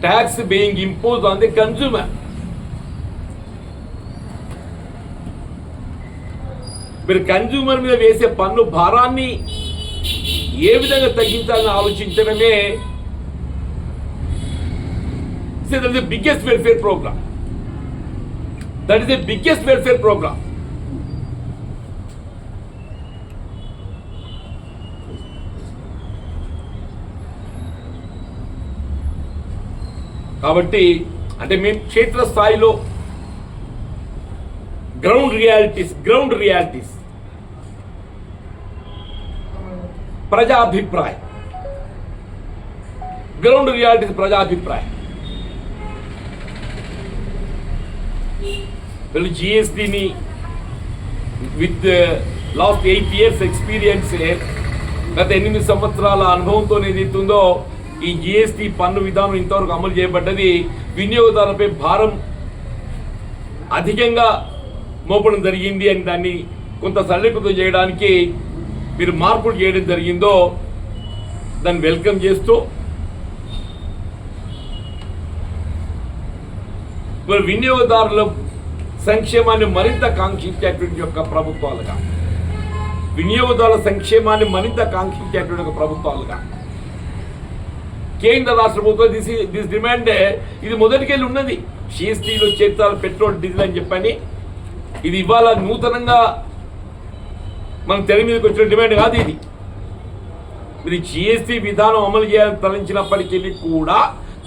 tax being imposed on the consumer. మీరు consumer మీద వేసే పన్ను భారాన్ని ఏ విధంగా తగ్గించాలని ఆలోచించడమే that is the biggest welfare programme that is the biggest welfare programme కాబట్టి అంటే మేము క్షేత్ర స్థాయిలో గ్రౌండ్ రియాలిటీస్ గ్రౌండ్ రియాలిటీస్ ప్రజాభిప్రాయం. గ్రౌండ్ రియాలిటీస్ ప్రజాభిప్రాయం. వీళ్ళు జిఎస్టిని with last eight years experience గత ఎనిమిది సంవత్సరాల అనుభవంతో ఏదైతుందో ఈ జిఎస్టి పన్ను విధానం ఇంతవరకు అమలు చేయబడ్డది. వినియోగదారులపై భారం అధికంగా మోపడం జరిగింది అని దాన్ని కొంత సరళీకృతం చేయడానికి మీరు మార్పులు చేయడం జరిగిందో దాన్ని వెల్కమ్ చేస్తూ మరి వినియోగదారుల సంక్షేమాన్ని మరింత కాంక్షించేటువంటి యొక్క ప్రభుత్వాలుగా. వినియోగదారుల సంక్షేమాన్ని మరింత కాంక్షించేటువంటి ఒక ప్రభుత్వాలుగా. కేంద్ర రాష్ట్ర ప్రభుత్వం దిస్ దిస్ డిమాండ్. ఇది మొదటికెళ్ళి ఉన్నది. సిఎస్టీలో చేర్చాలి పెట్రోల్ డీజిల్ అని చెప్పని. ఇది ఇవాళ నూతనంగా మనం తెర మీదకి వచ్చిన డిమాండ్ కాదు ఇది. మీరు జిఎస్టీ విధానం అమలు చేయాలని తలంచినప్పటికీ కూడా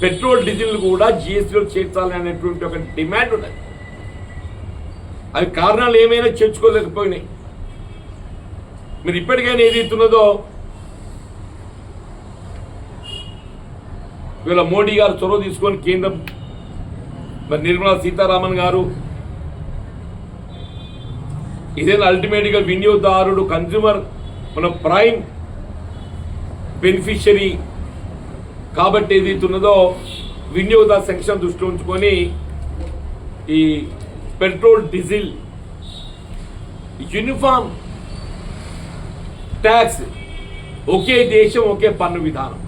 పెట్రోల్ డీజిల్ కూడా జిఎస్టీలో చేర్చాలి అనేటువంటి ఒక డిమాండ్ ఉన్నది. అవి కారణాలు ఏమైనా చేర్చుకోలేకపోయినాయి. మీరు ఇప్పటికైనా ఏదైతున్నదో వీళ్ళ మోడీ గారు చొరవ తీసుకొని కేంద్రం మరి నిర్మలా సీతారామన్ గారు ఇదేనా అల్టిమేట్గా వినియోగదారుడు కన్జ్యూమర్ మన ప్రైమ్ బెనిఫిషరీ కాబట్టి ఏదైతున్నదో వినియోగదారు సంక్షేమం దృష్టిలో ఉంచుకొని ఈ పెట్రోల్ డీజిల్ యూనిఫామ్ ట్యాక్స్ ఒకే దేశం ఒకే పన్ను విధానం.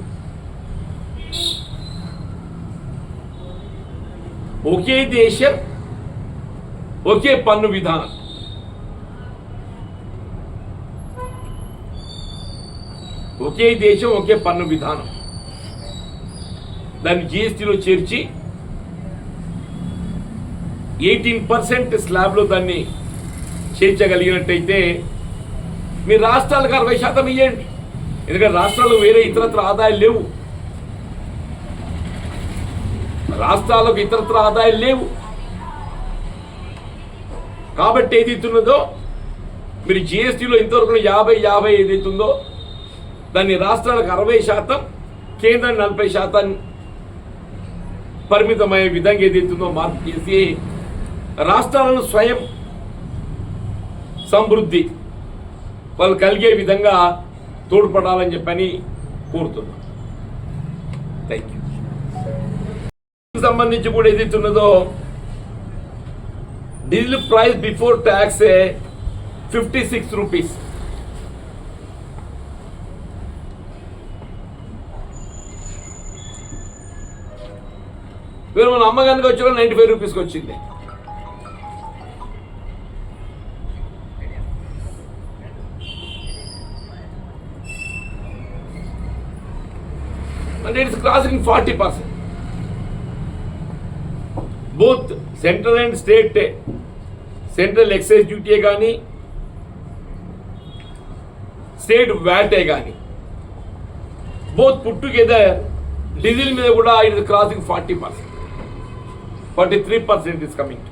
ఒకే దేశం ఒకే పన్ను విధానం. ఒకే దేశం ఒకే పన్ను విధానం. దాన్ని జిఎస్టీలో చేర్చి ఎయిటీన్ పర్సెంట్ స్లాబ్లో దాన్ని చేర్చగలిగినట్టయితే మీ రాష్ట్రాలకు అరవై శాతం ఇవ్వండి ఎందుకంటే రాష్ట్రాల్లో వేరే ఇతరత్ర ఆదాయాలు లేవు. రాష్ట్రాలకు ఇతరత్ర ఆదాయాలు లేవు. కాబట్టి ఏదైతున్నదో మీరు జిఎస్టీలో ఇంతవరకు యాభై యాభై ఏదైతుందో దాన్ని రాష్ట్రాలకు అరవై శాతం కేంద్రం నలభై శాతం పరిమితమయ్యే విధంగా ఏదైతుందో మార్పు చేసి రాష్ట్రాలను స్వయం సమృద్ధి వాళ్ళు కలిగే విధంగా తోడ్పడాలని చెప్పని కోరుతున్నాం. థ్యాంక్ యూ సంబంధించి కూడా ఏదైతే ఉన్నదో diesel price before tax fifty six rupees వీరు మన అమ్మగారికి వచ్చి నైంటీ ఫైవ్ రూపీస్కి వచ్చింది. అంటే it's crossing forty percent both central and state central excise డ్యూటీయే కానీ స్టేట్ వ్యాటే కానీ బోత్ పుట్ టుగెదర్ డీజిల్ మీద కూడా it is crossing forty percent forty three percent is coming.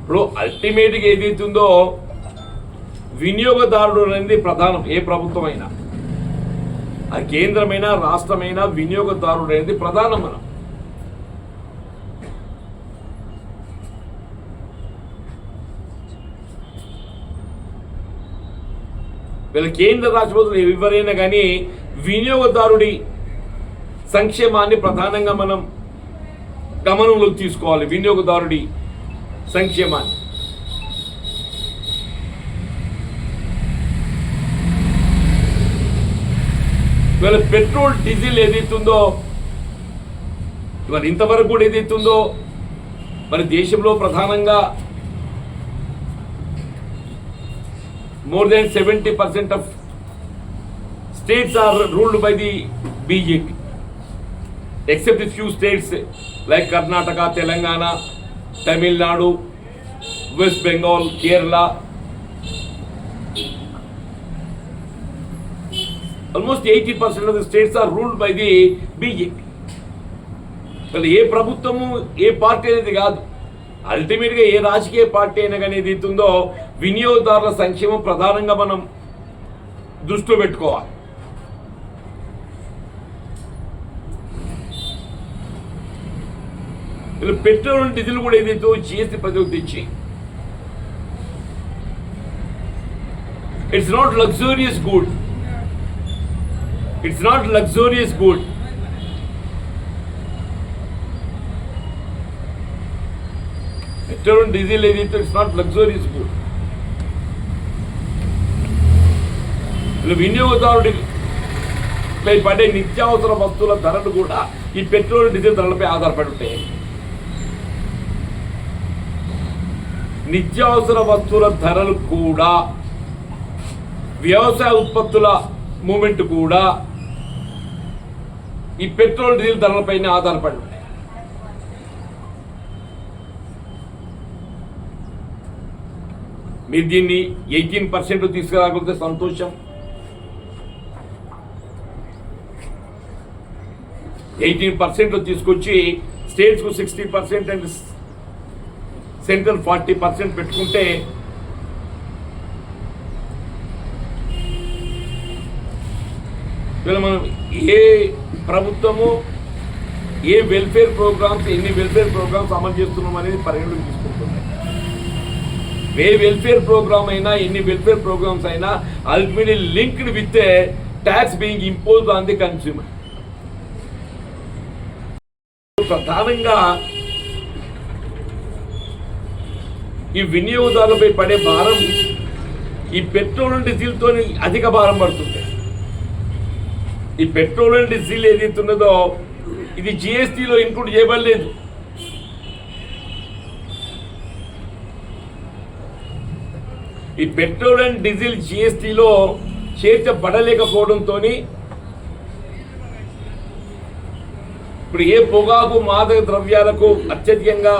ఇప్పుడు అల్టిమేట్గా ఏదైతుందో వినియోగదారుడు అనేది ప్రధానం ఏ ప్రభుత్వం అయినా ఆ కేంద్రమైన రాష్ట్రమైన వినియోగదారుడు అనేది ప్రధానం మనం వీళ్ళ కేంద్ర రాష్ట్రపతులు ఎవరైనా కానీ వినియోగదారుడి సంక్షేమాన్ని ప్రధానంగా మనం గమనంలోకి తీసుకోవాలి వినియోగదారుడి సంక్షేమాన్ని. ఇవాళ పెట్రోల్ డీజిల్ ఏదైతుందో ఇవాళ ఇంతవరకు కూడా ఏదైతుందో మరి దేశంలో ప్రధానంగా more than seventy percent of states are ruled by the BJP except few states like Karnataka Telangana Tamil Nadu West Bengal Kerala almost eighty percent of the states are ruled by the BJP మరి ఏ ప్రభుత్వము ఏ party అనేది కాదు. అల్టిమేట్గా ఏ రాజకీయ party అయినా కానీ ఏదైతుందో ఉందో వినియోగదారుల సంక్షేమం ప్రధానంగా మనం దృష్టిలో పెట్టుకోవాలి. ఇలా పెట్రోల్ డీజిల్ కూడా ఏదైతే జిఎస్టీ పదవి తెచ్చి. It's not luxurious good it's not luxurious good petrol diesel ఏదైతే ఇట్స్ నాట్ లగ్జూరియస్ గుడ్ వినియోగదారుడిపై వినియోగదారుడి పై పడే నిత్యావసర వస్తువుల ధరలు కూడా ఈ పెట్రోల్ డీజిల్ ధరలపై ఆధారపడి ఉంటాయి. నిత్యావసర వస్తువుల ధరలు కూడా వ్యవసాయ ఉత్పత్తుల మూమెంట్ కూడా ఈ పెట్రోల్ డీజిల్ ధరలపైనే ఆధారపడి ఉంటాయి. మీరు దీన్ని ఎయిటీన్ పర్సెంట్ తీసుకురాగలిగితే సంతోషం. ఎయిటీన్ పర్సెంట్ తీసుకొచ్చి స్టేట్స్కు sixty percent and central forty percent పెట్టుకుంటే మనం ఏ ప్రభుత్వము ఏ వెల్ఫేర్ ప్రోగ్రామ్స్ ఎన్ని వెల్ఫేర్ ప్రోగ్రామ్స్ అమలు చేస్తున్నాం అనేది పరిగణలోకి తీసుకుంటున్నాయి ఏ వెల్ఫేర్ ప్రోగ్రామ్ అయినా ఎన్ని వెల్ఫేర్ ప్రోగ్రామ్స్ అయినా ultimately linked with tax being impose on the consumer ప్రధానంగా ఈ వినియోగదారులపై పడే భారం ఈ పెట్రోల్ డీజిల్తో అధిక భారం పడుతుంది. ఈ పెట్రోల్ అండ్ డీజిల్ ఏదైతే ఉన్నదో ఇది జిఎస్టీలో ఇంక్లూడ్ చేయబడలేదు. ఈ పెట్రోల్ అండ్ డీజిల్ జిఎస్టీలో చేర్చబడలేకపోవడంతో ఇప్పుడు ఏ పొగాకు మాదక ద్రవ్యాలకు అత్యధికంగా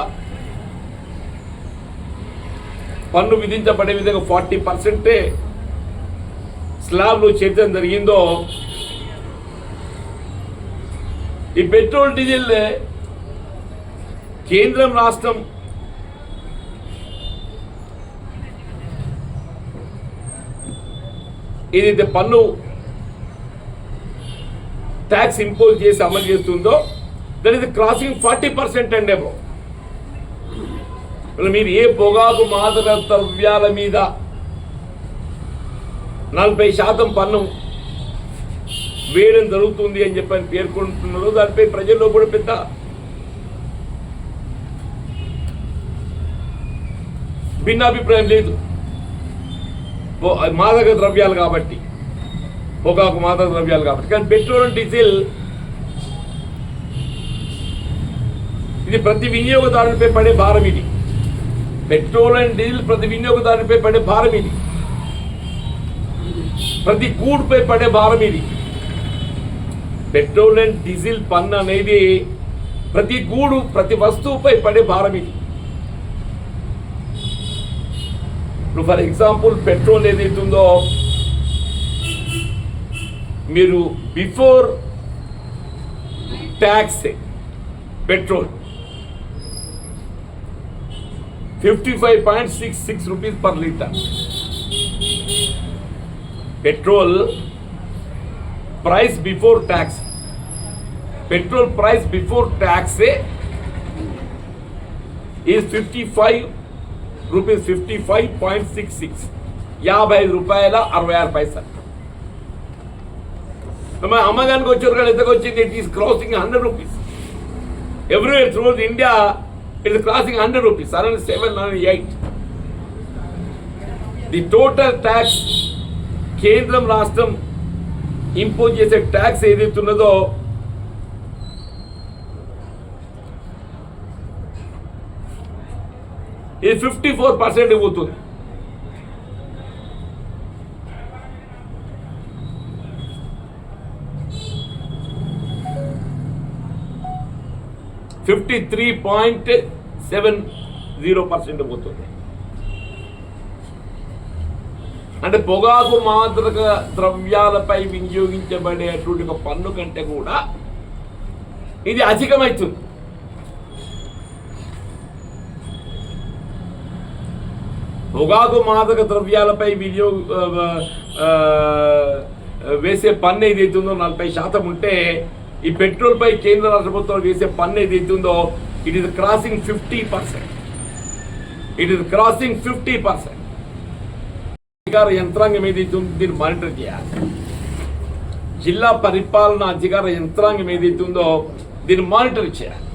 పన్ను విధించబడే విధంగా ఫార్టీ పర్సెంటే స్లాబ్లు చేర్చడం జరిగిందో ఈ పెట్రోల్ డీజిల్ కేంద్రం రాష్ట్రం ఏదైతే పన్ను ట్యాక్స్ ఇంపోజ్ చేసి అమలు చేస్తుందో that is crossing forty percent అండి మీరు ఏ పొగాకు మాదక ద్రవ్యాల మీద నలభై శాతం పన్ను వేయడం జరుగుతుంది అని చెప్పని పేర్కొంటున్నారు దానిపై ప్రజల్లో కూడా పెద్ద భిన్నాభిప్రాయం లేదు. మాదక ద్రవ్యాలు కాబట్టి. పొగాకు మాదక ద్రవ్యాలు కాబట్టి. కానీ పెట్రోల్ డీజిల్ ఇది ప్రతి వినియోగదారునిపై పడే భారం ఇది. పెట్రోల్ అండ్ డీజిల్ ప్రతి వినియోగదారునిపై పడే భారం ఇది. ప్రతి కూడుపై పడే భారం ఇది. పెట్రోల్ అండ్ డీజిల్ పన్ను అనేది ప్రతి గూడు ప్రతి వస్తువుపై పడే భారం ఇది. ఇప్పుడు ఫర్ ఎగ్జాంపుల్ పెట్రోల్ ఏదైతుందో మీరు before tax petrol fifty five point six six rupees per litre petrol price before tax petrol price before tax is fifty five rupees fifty five point six six యాభై ఐదు రూపాయల అరవై ఆరు పైసలు మరి అమ్మగానికి వచ్చారు కదా ఎంతకు వచ్చింది it is crossing hundred rupees everywhere through India it is crossing hundred rupees around seven eight the total tax కేంద్రం రాష్ట్రం ఇంపోజ్ చేసే ట్యాక్స్ ఏదైతే ఉన్నదో ఇది ఫిఫ్టీ ఫోర్ పర్సెంట్ పోతుంది. Fifty three point seven zero percent పోతుంది. అంటే పొగాకు మాదక ద్రవ్యాలపై వినియోగించబడేటువంటి ఒక పన్ను కంటే కూడా ఇది అధికమవుతుంది పొగాకు మాదక ద్రవ్యాలపై వినియోగ వేసే పన్ను ఏదైతుందో నలభై శాతం ఉంటే ఈ పెట్రోల్పై కేంద్ర రాష్ట్ర ప్రభుత్వం వేసే పన్ను ఏదైతుందో it is crossing fifty percent. It is crossing fifty percent. అధికార యంత్రాంగం ఏదైతే ఉందో దీన్ని మానిటర్ చేయాలి. జిల్లా పరిపాలన అధికార యంత్రాంగం ఏదైతే ఉందో దీన్ని మానిటర్ చేయాలి.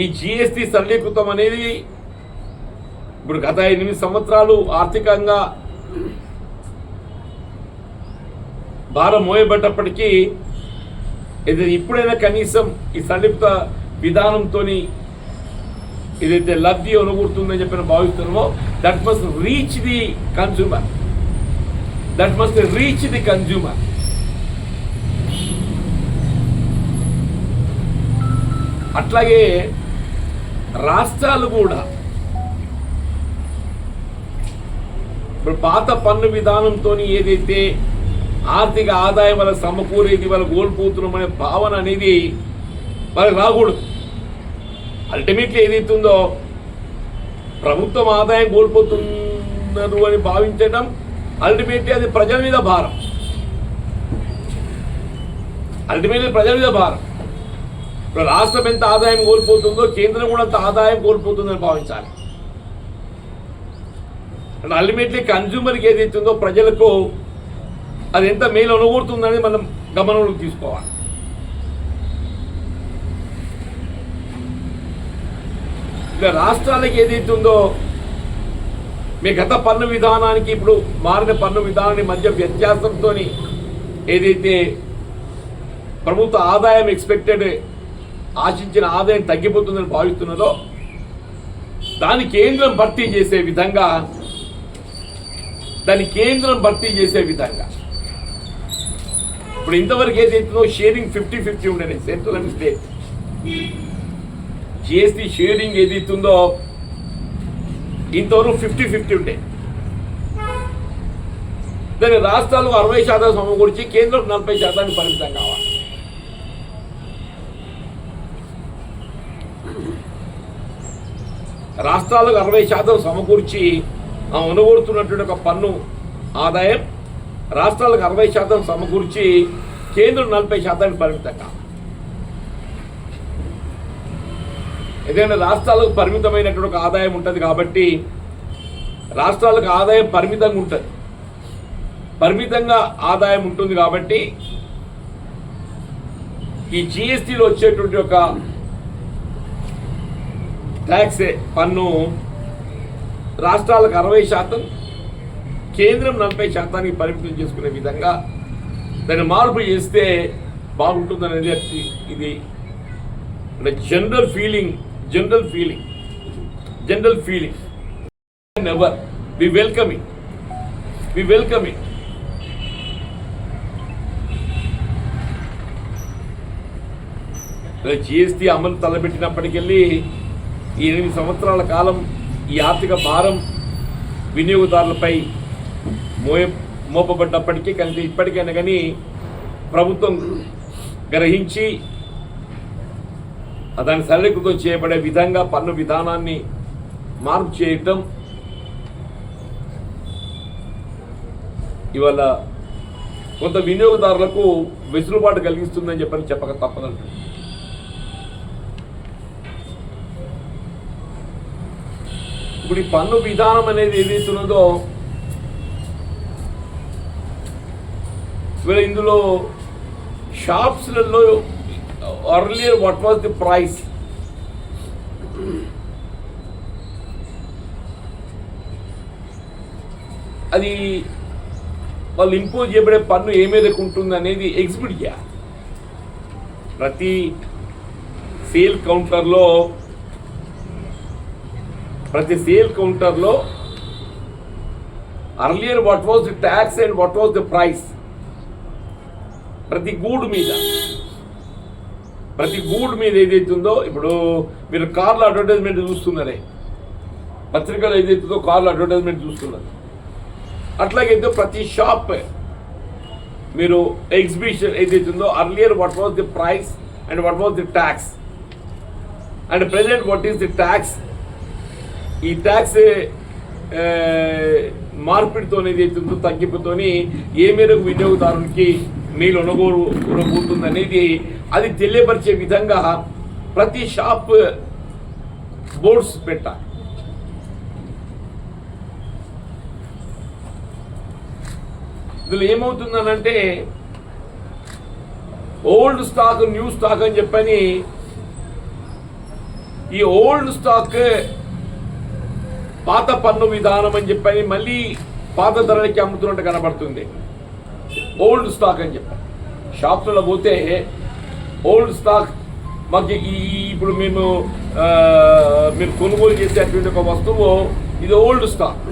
ఈ జిఎస్టీ సరళీకృతం అనేది ఇప్పుడు గత ఎనిమిది సంవత్సరాలు ఆర్థికంగా భారం మోయబడ్డప్పటికీ ఇది ఇప్పుడైనా కనీసం ఈ సరళీకృత విధానంతో ఏదైతే లబ్ధి అనుకుంటుందని చెప్పి భావిస్తున్నామో that must reach the consumer that must reach the consumer అట్లాగే రాష్ట్రాలు కూడా ఇప్పుడు పాత పన్ను విధానంతో ఏదైతే ఆర్థిక ఆదాయం వల్ల సమకూరేది వాళ్ళ కోల్పోతున్నామనే భావన అనేది వాళ్ళకి రాకూడదు. అల్టిమేట్లీ ఏదైతుందో ప్రభుత్వం ఆదాయం కోల్పోతున్నారు అని భావించడం అల్టిమేట్లీ అది ప్రజల మీద భారం. అల్టిమేట్లీ ప్రజల మీద భారం. ఇప్పుడు రాష్ట్రం ఎంత ఆదాయం కోల్పోతుందో కేంద్రం కూడా అంత ఆదాయం కోల్పోతుందని భావించాలి. అల్టిమేట్లీ కన్జ్యూమర్కి ఏదైతుందో ప్రజలకు అది ఎంత మేలు అనుకూరుతుందని మనం గమనంలోకి తీసుకోవాలి. ఇక రాష్ట్రాలకి ఏదైతే ఉందో మీ గత పన్ను విధానానికి ఇప్పుడు మారిన పన్ను విధానాన్ని మధ్య వ్యత్యాసంతో ఏదైతే ప్రభుత్వ ఆదాయం ఎక్స్పెక్టెడ్ ఆశించిన ఆదాయం తగ్గిపోతుందని భావిస్తున్నదో దాని కేంద్రం భర్తీ చేసే విధంగా దాని కేంద్రం భర్తీ చేసే విధంగా. ఇప్పుడు ఇంతవరకు ఏదైతుందో షేరింగ్ ఫిఫ్టీ ఫిఫ్టీ ఉండేది central and state GST sharing ఏదైతుందో ఇంతవరకు ఫిఫ్టీ ఫిఫ్టీ ఉండే. దాని రాష్ట్రాలకు అరవై శాతం సమకూర్చి కేంద్రం నలభై శాతానికి పరిమితం కావాలి. రాష్ట్రాలకు అరవై శాతం సమకూర్చి ఆ అనుకూరుతున్నటువంటి ఒక పన్ను ఆదాయం రాష్ట్రాలకు అరవై శాతం సమకూర్చి కేంద్రం నలభై శాతానికి పరిమితం కావాలి. ఏదైనా రాష్ట్రాలకు పరిమితమైనటువంటి ఒక ఆదాయం ఉంటుంది కాబట్టి రాష్ట్రాలకు ఆదాయం పరిమితంగా ఉంటుంది. పరిమితంగా ఆదాయం ఉంటుంది కాబట్టి ఈ జిఎస్టీలో వచ్చేటువంటి ఒక ట్యాక్స్ పన్ను రాష్ట్రాలకు అరవై శాతం కేంద్రం నలభై శాతానికి పరిమితం చేసుకునే విధంగా దాన్ని మార్పు చేస్తే బాగుంటుందనేది ఇది. అంటే general feeling general feeling general feeling never we welcome it we welcome it GST అమలు తలబెట్టినప్పటికెళ్ళి ఈ ఎనిమిది సంవత్సరాల కాలం ఈ ఆర్థిక భారం వినియోగదారులపై మోయ మోపబడ్డప్పటికీ కానీ ఇప్పటికైనా కానీ ప్రభుత్వం గ్రహించి దాన్ని సరళీకృతం చేయబడే విధంగా పన్ను విధానాన్ని మార్పు చేయటం ఇవాళ కొంత వినియోగదారులకు వెసులుబాటు కలిగిస్తుందని చెప్పని చెప్పక తప్పదంటుంది ఇప్పుడు ఈ పన్ను విధానం అనేది ఏదైతే ఉన్నదో ఇవాళ ఇందులో షాప్స్లలో earlier what was the price అది వాళ్ళు ఇంపోజ్ చేయబడే పన్ను ఏ మీదకు ఉంటుంది అనేది ఎగ్జిబిట్ చేయాలి. ప్రతి సేల్ కౌంటర్లో ప్రతి సేల్ కౌంటర్లో earlier what was the tax and what was the price ప్రతి గూడు మీద. ప్రతి గూడు మీద ఏదైతుందో ఇప్పుడు మీరు కార్లో అడ్వర్టైజ్మెంట్ చూస్తున్నారే. పత్రికలో ఏదైతుందో కార్లో అడ్వర్టైజ్మెంట్ చూస్తున్నారు. అట్లాగైతే ప్రతి షాప్ మీరు ఎగ్జిబిషన్ ఏదైతుందో earlier what was the price and what was the tax and present what is the tax ఈ ట్యాక్స్ మార్పిడితో ఏదైతుందో తగ్గింపుతోని ఏ మేరకు వినియోగదారునికి మేలు ఒనగోరు ఉండబోతుంది అనేది అది తెలియపరిచే విధంగా ప్రతి షాప్ బోర్డ్స్ పెట్టాలి. ఇందులో ఏమవుతుందనంటే ఓల్డ్ స్టాక్ న్యూ స్టాక్ అని చెప్పని ఈ ఓల్డ్ స్టాక్ పాత పన్ను విధానం అని చెప్పని మళ్ళీ పాత ధరలకి అమ్ముతున్నట్టు కనబడుతుంది. ఓల్డ్ స్టాక్ అని చెప్పి షాప్స్లో పోతే ఓల్డ్ స్టాక్ మాకు ఈ ఇప్పుడు మేము మీరు కొనుగోలు చేసేటువంటి ఒక వస్తువు ఇది ఓల్డ్ స్టాక్.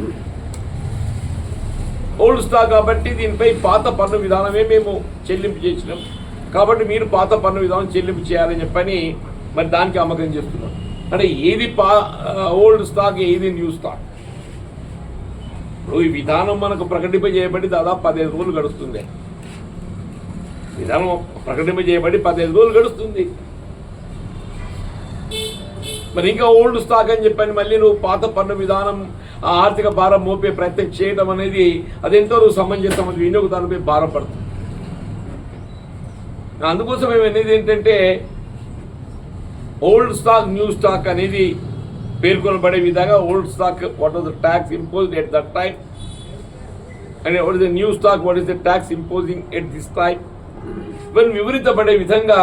ఓల్డ్ స్టాక్ కాబట్టి దీనిపై పాత పన్ను విధానమే మేము చెల్లింపు చేసినాం. కాబట్టి మీరు పాత పన్ను విధానం చెల్లింపు చేయాలని చెప్పని మరి దానికి అమ్మకం చేస్తున్నాం. అంటే ఏది పా ఓల్డ్ స్టాక్ ఏది న్యూ స్టాక్? ఈ విధానం మనకు ప్రకటింపజేయబడి దాదాపు పదిహేను రోజులు గడుస్తుంది. విధానం ప్రకటింపజేయబడి పదిహేను రోజులు గడుస్తుంది. మరి ఇంకా ఓల్డ్ స్టాక్ అని చెప్పాను మళ్ళీ నువ్వు పాత పన్ను విధానం ఆ ఆర్థిక భారం మోపే ప్రయత్నం చేయడం అనేది అదెంతో నువ్వు సమంజసం అది వినియోగదారుపై భారం పడుతుంది. అందుకోసం మేము అనేది ఏంటంటే ఓల్డ్ స్టాక్ న్యూ స్టాక్ అనేది పేర్కొనబడే విధంగా old stock what was the tax impose at that time and what is the new stock what is the tax imposing at this time ఇవన్నీ వివరించబడే విధంగా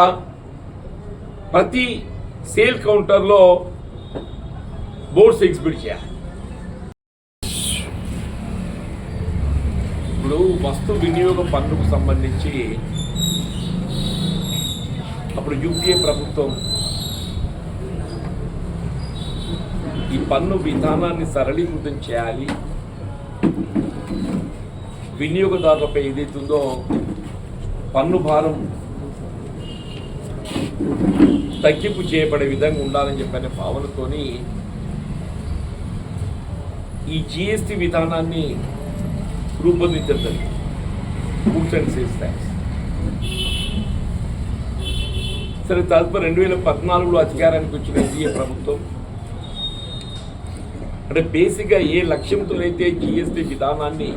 ప్రతి సేల్ కౌంటర్లో బోర్డ్స్ ఎగ్జిబిట్ చేయాలి. ఇప్పుడు వస్తు వినియోగ పన్నుకు సంబంధించి అప్పుడు యూపీఏ ప్రభుత్వం ఈ పన్ను విధానాన్ని సరళీకృతం చేయాలి. వినియోగదారులపై ఏదైతుందో పన్ను భారం తగ్గింపు చేయబడే విధంగా ఉండాలని చెప్పిన భావనతోని ఈ జిఎస్టి విధానాన్ని రూపొందించడం జరిగింది. అండ్ సేల్స్ ట్యాక్స్ సరే తదుపరి రెండు వేల పద్నాలుగులో అధికారానికి వచ్చిన ఎన్డీఏ ప్రభుత్వం అంటే బేసిక్గా ఏ లక్ష్యంతోనైతే జిఎస్టీ విధానాన్ని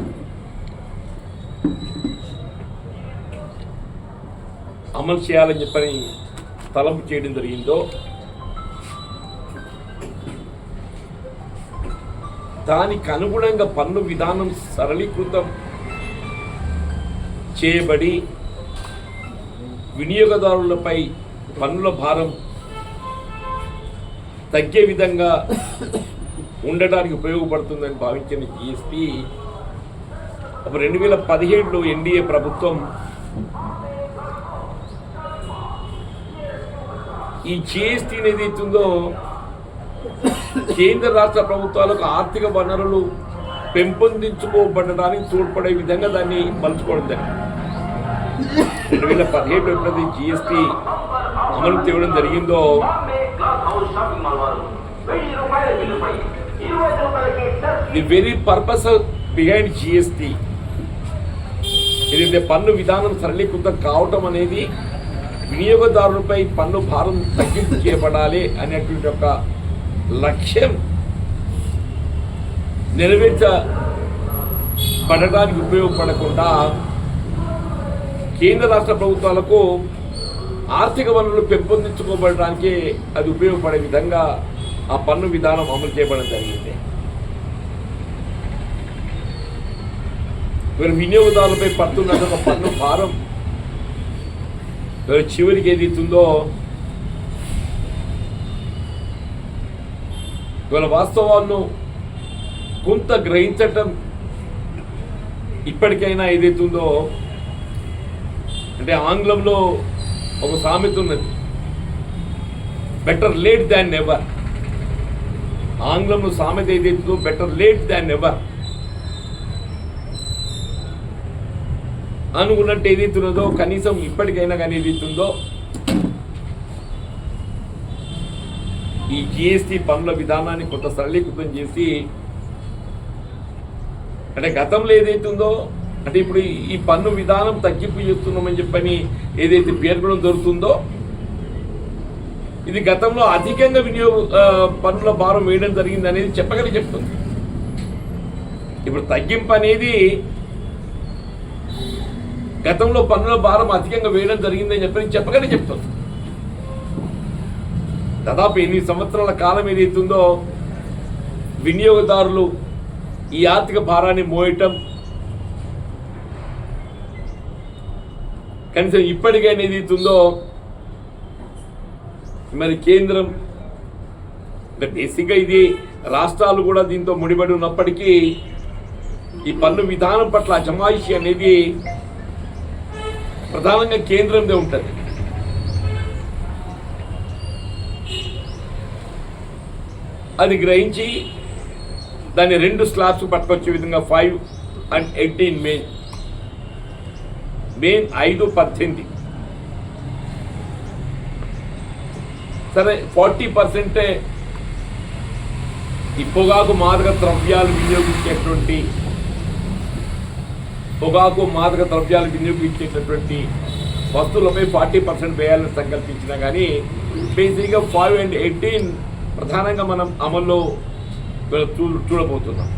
అమలు చేయాలని చెప్పని తలంపు చేయడం జరిగిందో దానికి అనుగుణంగా పన్ను విధానం సరళీకృతం చేయబడి వినియోగదారులపై పన్నుల భారం తగ్గే విధంగా ఉండడానికి ఉపయోగపడుతుందని భావించిన జిఎస్టి అప్పుడు రెండు వేల పదిహేడులో ఎన్డీఏ ప్రభుత్వం ఈ జిఎస్టీ ఏదైతుందో కేంద్ర రాష్ట్ర ప్రభుత్వాలకు ఆర్థిక వనరులు పెంపొందించుకోబడడానికి తోడ్పడే విధంగా దాన్ని మలుచుకోవడం జరిగింది. రెండు వేల పదిహేడు ఎప్పుడైతే జిఎస్టీ అమలు తేవడం జరిగిందో the very purpose behind GST ఏదైతే పన్ను విధానం సరళీకృతం కావటం అనేది వినియోగదారులపై పన్ను భారం తగ్గింపు చేయబడాలి అనేటువంటి ఒక లక్ష్యం నెరవేర్చబడడానికి ఉపయోగపడకుండా కేంద్ర రాష్ట్ర ప్రభుత్వాలకు ఆర్థిక వనరులు పెంపొందించుకోబడడానికి అది ఉపయోగపడే విధంగా ఆ పన్ను విధానం అమలు చేయబడడం జరిగింది. వీరు వినియోగదారులపై పడుతున్నది ఒక పన్ను భారం వీరు చివరికి ఏదైతుందో వీళ్ళ వాస్తవాలను కొంత గ్రహించటం ఇప్పటికైనా ఏదైతుందో అంటే ఆంగ్లంలో ఒక సామెత ఉన్నది బెటర్ లేట్ దాన్ నెవర్ ఆంగ్లంలో సామెత ఏదైతుందో బెటర్ లేట్ దాన్ ఎవర్ అనుకున్నట్టు ఏదైతున్నదో కనీసం ఇప్పటికైనా కానీ ఏదైతుందో ఈ జిఎస్టి పన్నుల విధానాన్ని కొంత సరళీకృతం చేసి అంటే గతంలో ఏదైతుందో అంటే ఇప్పుడు ఈ- ఈ పన్ను విధానం తగ్గింపు చేస్తున్నామని చెప్పని ఏదైతే పేర్కొనడం దొరుకుతుందో ఇది గతంలో అధికంగా వినియోగ పన్నుల భారం వేయడం జరిగింది అనేది చెప్పగలి చెప్తుంది. ఇప్పుడు తగ్గింపు అనేది గతంలో పన్నుల భారం అధికంగా వేయడం జరిగిందని చెప్పని చెప్పగలి చెప్తుంది. దాదాపు ఎనిమిది సంవత్సరాల కాలం ఏదైతుందో వినియోగదారులు ఈ ఆర్థిక భారాన్ని మోయటం కనీసం ఇప్పటికైనా ఏదైతుందో మరి కేంద్రం అంటే బేసిక్గా ఇది రాష్ట్రాలు కూడా దీంతో ముడిపడి ఉన్నప్పటికీ ఈ పన్ను విధానం పట్ల అజమాయిషి అనేది ప్రధానంగా కేంద్రంలో ఉంటుంది. అది గ్రహించి దాన్ని రెండు స్లాబ్స్ పట్టుకొచ్చే విధంగా ఫైవ్ అండ్ ఎయిటీన్ మే మే ఐదు పద్దెనిమిది. సరే ఫార్టీ పర్సెంటే ఈ పొగాకు మాదక ద్రవ్యాలు వినియోగించేటువంటి పొగాకు మాదక ద్రవ్యాలు వినియోగించేటటువంటి వస్తువులపై ఫార్టీ పర్సెంట్ వేయాలని సంకల్పించినా కానీ బేసిక్గా ఫైవ్ అండ్ ఎయిటీన్ ప్రధానంగా మనం అమల్లో చూ చూడబోతున్నాం.